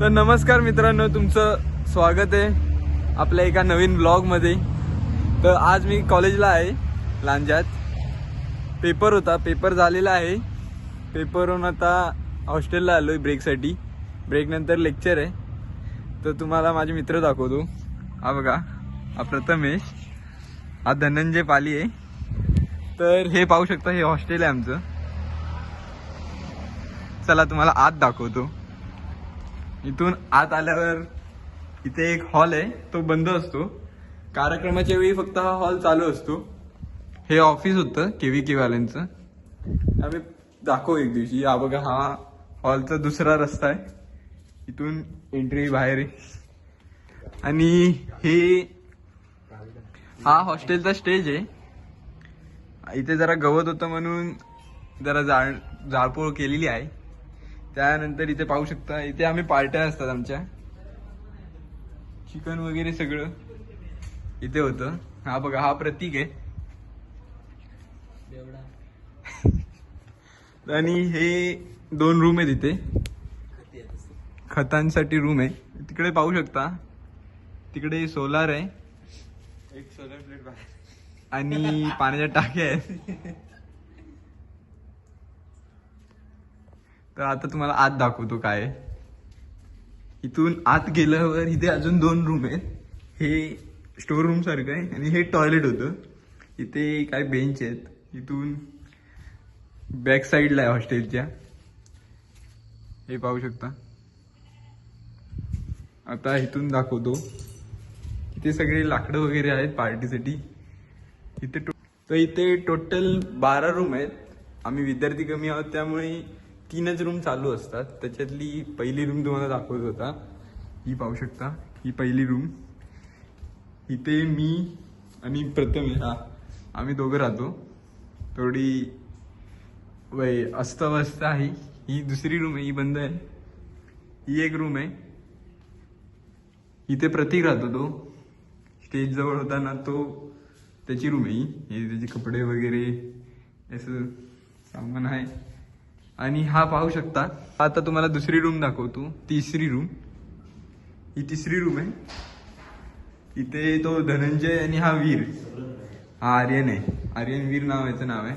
तर नमस्कार मित्रांनो तुमचं स्वागत आहे आपल्या एका नवीन ब्लॉगमध्ये तर आज मी कॉलेजला आहे लांजात पेपर होता पेपर झालेला आहे. पेपरहून आता हॉस्टेलला आलो आहे ब्रेकसाठी ब्रेकनंतर लेक्चर आहे. तर तुम्हाला माझे मित्र दाखवतो. हा बघा हा प्रथमेश हा धनंजय पाली आहे. तर हे पाहू शकता हे हॉस्टेल आहे आमचं. चला तुम्हाला आत दाखवतो. इथून आत आल्यावर इथे एक हॉल आहे तो बंद असतो. कार्यक्रमाच्या वेळी फक्त हा हॉल चालू असतो. हे ऑफिस होतं केव्ही के वाल्यांचं. आम्ही दाखवू एक दिवशी. हा बघा हा हॉलचा दुसरा रस्ता आहे. इथून एंट्री बाहेर आहे. आणि हे हा हॉस्टेलचा स्टेज आहे. इथे जरा गवत होतं म्हणून जरा जाळ जाळपोळ केलेली आहे. त्यानंतर इथे पाहू शकता इथे आम्ही पार्ट्या असतात आमच्या. चिकन वगैरे सगळं इथे होतं. हा बघा हा प्रतीक आहे. आणि हे दोन रूम आहेत इथे. खतांसाठी रूम आहे. तिकडे पाहू शकता. तिकडे सोलार आहे. एक सोलर प्लेट आणि पाण्याच्या टाक्या आहेत. तर आता तुम्हाला आत दाखवतो काय इथून आत गेल्यावर इथे अजून दोन रूम आहेत. हे स्टोर रूम सारखं आहे आणि हे टॉयलेट होतं. इथे काय बेंच आहेत. इथून बॅक साईडला आहे हॉस्टेलच्या हे पाहू शकता. आता इथून दाखवतो. इथे सगळे लाकडं वगैरे आहेत पार्टीसाठी इथे टो- तर इथे टोटल बारा रूम आहेत. आम्ही विद्यार्थी कमी आहोत त्यामुळे तीनच रूम चालू असतात. त्याच्यातली पहिली रूम तुम्हाला दाखवत होता. ही पाहू शकता. ही पहिली रूम इथे मी आणि प्रथम हा. आम्ही दोघं राहतो. थोडी वय अस्तव्यस्त आहे. ही दुसरी रूम आहे. ही बंद आहे. ही एक रूम आहे. इथे प्रतीक राहतो तो. स्टेज जवळ होता ना तो त्याची रूम आहे. ही. हे त्याचे कपडे वगैरे असं सामान आहे. आणि हा पाहू शकता. आता तुम्हाला दुसरी रूम दाखवतो. तिसरी रूम ही तिसरी रूम आहे. इथे तो धनंजय आणि हा वीर. हा आर्यन आहे. आर्यन वीर नावाचं नाव आहे.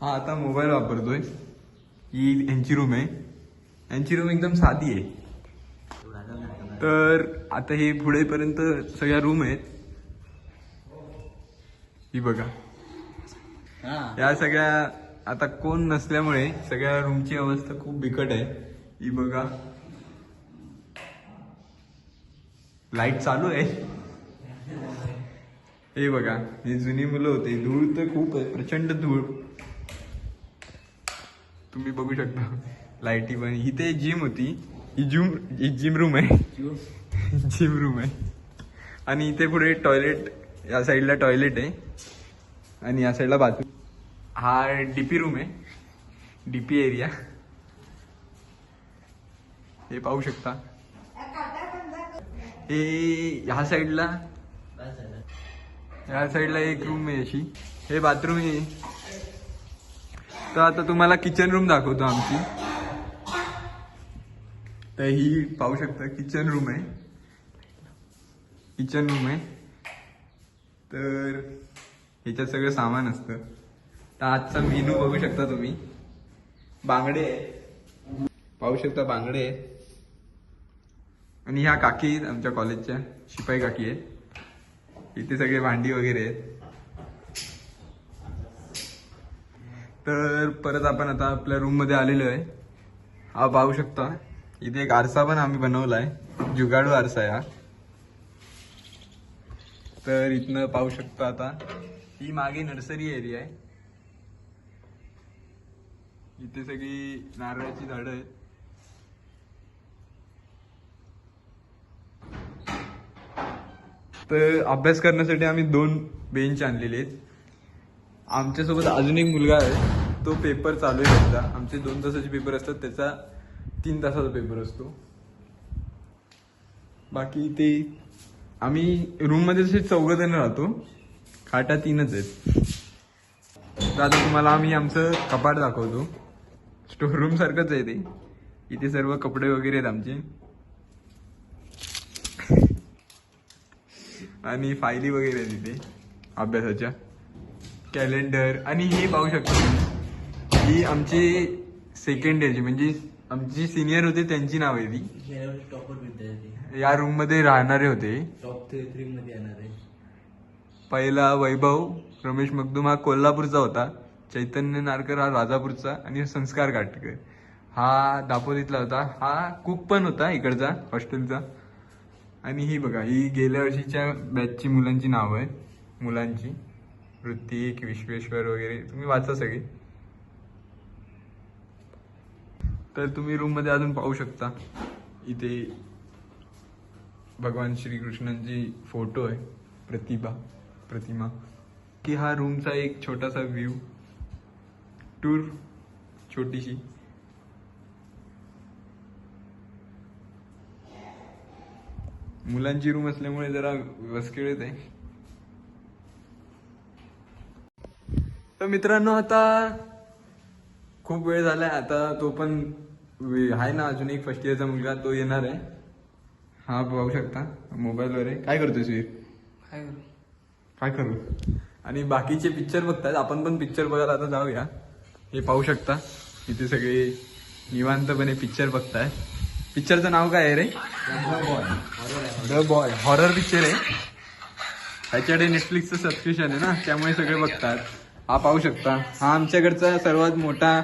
हा आता मोबाईल वापरतोय. ही यांची रूम आहे. यांची रूम एकदम साधी आहे. तर आता हे पुढेपर्यंत सगळ्या रूम आहेत. ही बघा. या सगळ्या आता कोण नसल्यामुळे सगळ्या रूमची अवस्था खूप बिकट आहे. ही बघा. लाइट चालू आहे. हे बघा हे जुनी मुलं होते. धूळ तर खूप आहे प्रचंड धूळ. तुम्ही बघू शकता. लाईटी पण. इथे जिम होती. ही जिम ही जिम रूम आहे. जिम रूम आहे. आणि इथे पुढे टॉयलेट या साईडला टॉयलेट आहे. आणि या साईडला बाथरूम हा डीपी रूम आहे. डीपी एरिया हे पाहू शकता. हे ह्या साईडला ह्या साईडला एक रूम आहे अशी. हे बाथरूम आहे. तर आता तुम्हाला किचन रूम दाखवतो आमची. तर ही पाहू शकता किचन रूम आहे. किचन रूम आहे. तर ह्याच्यात सगळं सामान असतं. तर आजचा मेनू बघू शकता तुम्ही. बांगडे पाहू शकता बांगडे आणि ह्या काकी आहेत आमच्या कॉलेजच्या. शिपाई काकी आहेत. इथे सगळे भांडी वगैरे आहेत. तर परत आपण आता आपल्या रूममध्ये आलेलो आहे. हा पाहू शकता. इथे एक आरसा पण आम्ही बनवला आहे. जुगाडू आरसा आहे हा. तर इथनं पाहू शकता आता. ही मागे नर्सरी एरिया आहे. इथे सगळी नारळाची झाडं आहेत. तर अभ्यास करण्यासाठी आम्ही दोन बेंच आणलेले आहेत. आमच्यासोबत अजून एक मुलगा आहे. तो पेपर चालू आहे त्याचा. आमचे दोन तासाचे पेपर असतात. त्याचा तीन तासाचा पेपर असतो. बाकी ते आम्ही रूममध्ये जसे चौघ जण राहतो. खाटा तीनच आहेत. तर आता तुम्हाला आम्ही आमचं कपाट दाखवतो. स्टोर रूम सारखंच आहे ते. इथे सर्व कपडे वगैरे आहेत आमचे. आणि फायली वगैरे आहेत इथे अभ्यासाच्या. कॅलेंडर आणि हे पाहू शकतो ही आमची सेकंड इयरची म्हणजे आमची सिनियर होते त्यांची नाव आहे ती. या रूममध्ये राहणारे होते. पहिला वैभव रमेश मगदुम हा कोल्हापूरचा होता. चैतन्य नारकर हा राजापूरचा आणि संस्कार काटकर हा दापोलीतला होता. हा कुक पण होता इकडचा हॉस्टेलचा. आणि ही बघा ही गेल्या वर्षीच्या बॅचची मुलांची नावं आहे मुलांची. ऋतिक विश्वेश्वर वगैरे. तुम्ही वाचा सगळे. तर तुम्ही रूममध्ये अजून पाहू शकता. इथे भगवान श्रीकृष्णांची फोटो आहे. प्रतिभा प्रतिमा. की हा रूमचा एक छोटासा व्ह्यू टूर छोटीशी. मुलांची रूम असल्यामुळे जरा वसकिळत आहे. तर मित्रांनो आता खूप वेळ झालाय. आता तो पण आहे ना अजून एक फर्स्ट इयरचा मुलगा तो येणार आहे. हा पाहू शकता मोबाईलवर आहे. काय करतोय काय काय करू? आणि बाकीचे पिक्चर बघतात आपण पण पिक्चर बघायला आता जाऊया. हे पाहू शकता. इथे सगळे निवांतपणे पिक्चर बघताय. पिक्चरचं नाव काय आहे रे? द बॉय हॉरर पिक्चर आहे. ह्याच्याकडे नेटफ्लिक्सचं सबस्क्रिप्शन आहे ना. त्यामुळे सगळे बघतात. हा पाहू शकता. हा आमच्याकडचा सर्वात मोठा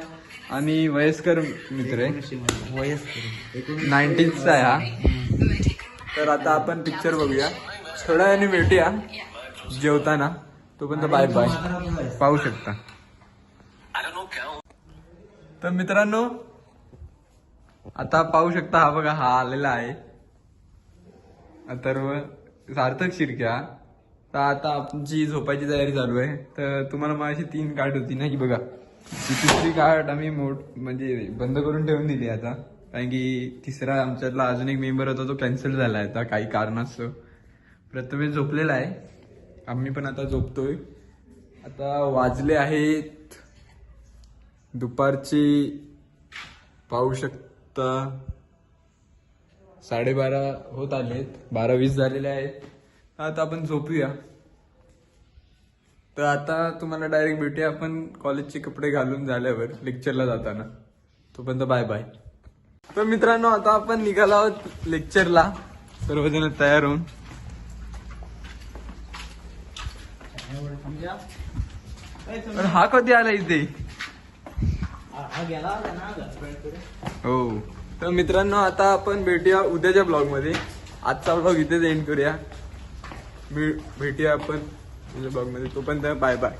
आणि वयस्कर मित्र आहे. वयस्कर नाईन्टीजचा आहे हा. तर आता आपण पिक्चर बघूया. थोड्या वेळाने भेटूया. जेवताना. तोपर्यंत बाय बाय पाहू शकता. तर मित्रांनो आता पाहू शकता हा बघा हा आलेला आहे. अथर्व सार्थक शिरक्या. तर आता आमची झोपायची तयारी चालू आहे. तर तुम्हाला माझी तीन कार्ड होती ना की बघा. तिसरी कार्ड आम्ही मोठ म्हणजे बंद करून ठेवून दिली आता. कारण की तिसरा आमच्यातला अजून एक मेंबर होता तो कॅन्सल झाला आहे. आता काही कारणास्तव. प्रथमेश झोपलेला आहे. आम्ही पण आता झोपतोय. आता वाजले आहेत दुपारची पाहू शकता साडेबारा होत आलेत. बारा वीस झालेले आहेत. आता आपण झोपूया. तर आता तुम्हाला डायरेक्ट भेटूया आपण कॉलेजचे कपडे घालून झाल्यावर लेक्चरला जाताना. तोपर्यंत बाय बाय तर मित्रांनो आता आपण निघालो आहोत लेक्चरला सर्वजण तयार होऊन. हा कधी आला इथे? हो. तर मित्रांनो आता आपण भेटूया उद्याच्या ब्लॉगमध्ये आजचा ब्लॉग इथेच एंड करूया. भेटूया आपण ब्लॉगमध्ये तोपर्यंत बाय बाय